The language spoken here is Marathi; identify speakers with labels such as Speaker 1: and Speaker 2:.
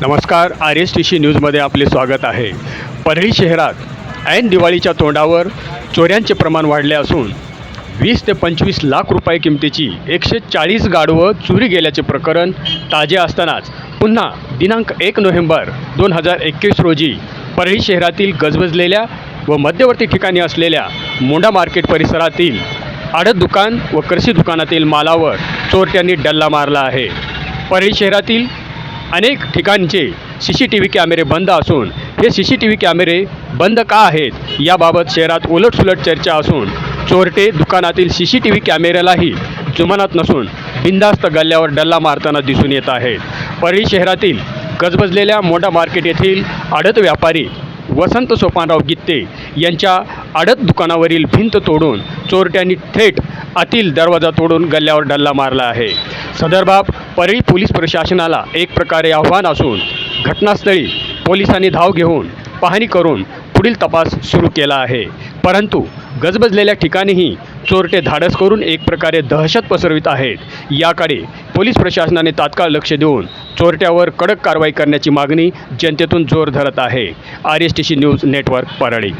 Speaker 1: नमस्कार आर एस टी सी न्यूजमध्ये आपले स्वागत आहे. परळी शहरात ऐन दिवाळीच्या तोंडावर चोऱ्यांचे प्रमाण वाढले असून वीस ते पंचवीस लाख रुपये किमतीची एकशे चाळीस गाडवं चोरी गेल्याचे प्रकरण ताजे असतानाच पुन्हा दिनांक एक नोव्हेंबर दोन हजार एकवीस रोजी परळी शहरातील गजबजलेल्या व मध्यवर्ती ठिकाणी असलेल्या मोंडा मार्केट परिसरातील आडत दुकान व कृषी दुकानातील मालावर चोरट्यांनी डल्ला मारला आहे. परळी शहरातील अनेक ठिकाणचे सी सी टी व्ही कॅमेरे बंद असून हे सी सी टी व्ही कॅमेरे बंद का आहेत याबाबत शहरात उलटसुलट चर्चा असून चोरटे दुकानातील सी सी टी व्ही कॅमेऱ्यालाही जुमानात नसून बिंदास्त गल्ल्यावर डल्ला मारताना दिसून येत आहेत. परळी शहरातील गजबजलेल्या मोठा मार्केट येथील आडत व्यापारी वसंत सोपानराव गित्ते यांच्या आडत दुकानावरील भिंत तोडून चोरट्यांनी थेट आतील दरवाजा तोडून गल्ल्यावर डल्ला मारला आहे. सदर बाब परळी पोलीस प्रशासनाला एक प्रकारे आव्हान असून घटनास्थळी पोलिसांनी धाव घेऊन पाहणी करून पुढील तपास सुरू केला आहे. परंतु गजबजलेल्या ठिकाणीही चोरटे धाडस करून एक प्रकारे दहशत पसरवित आहेत. याकडे पोलीस प्रशासनाने तात्काळ लक्ष देऊन चोरट्यावर कडक कारवाई करण्याची मागणी जनतेतून जोर धरत आहे. R S T C news network Parli.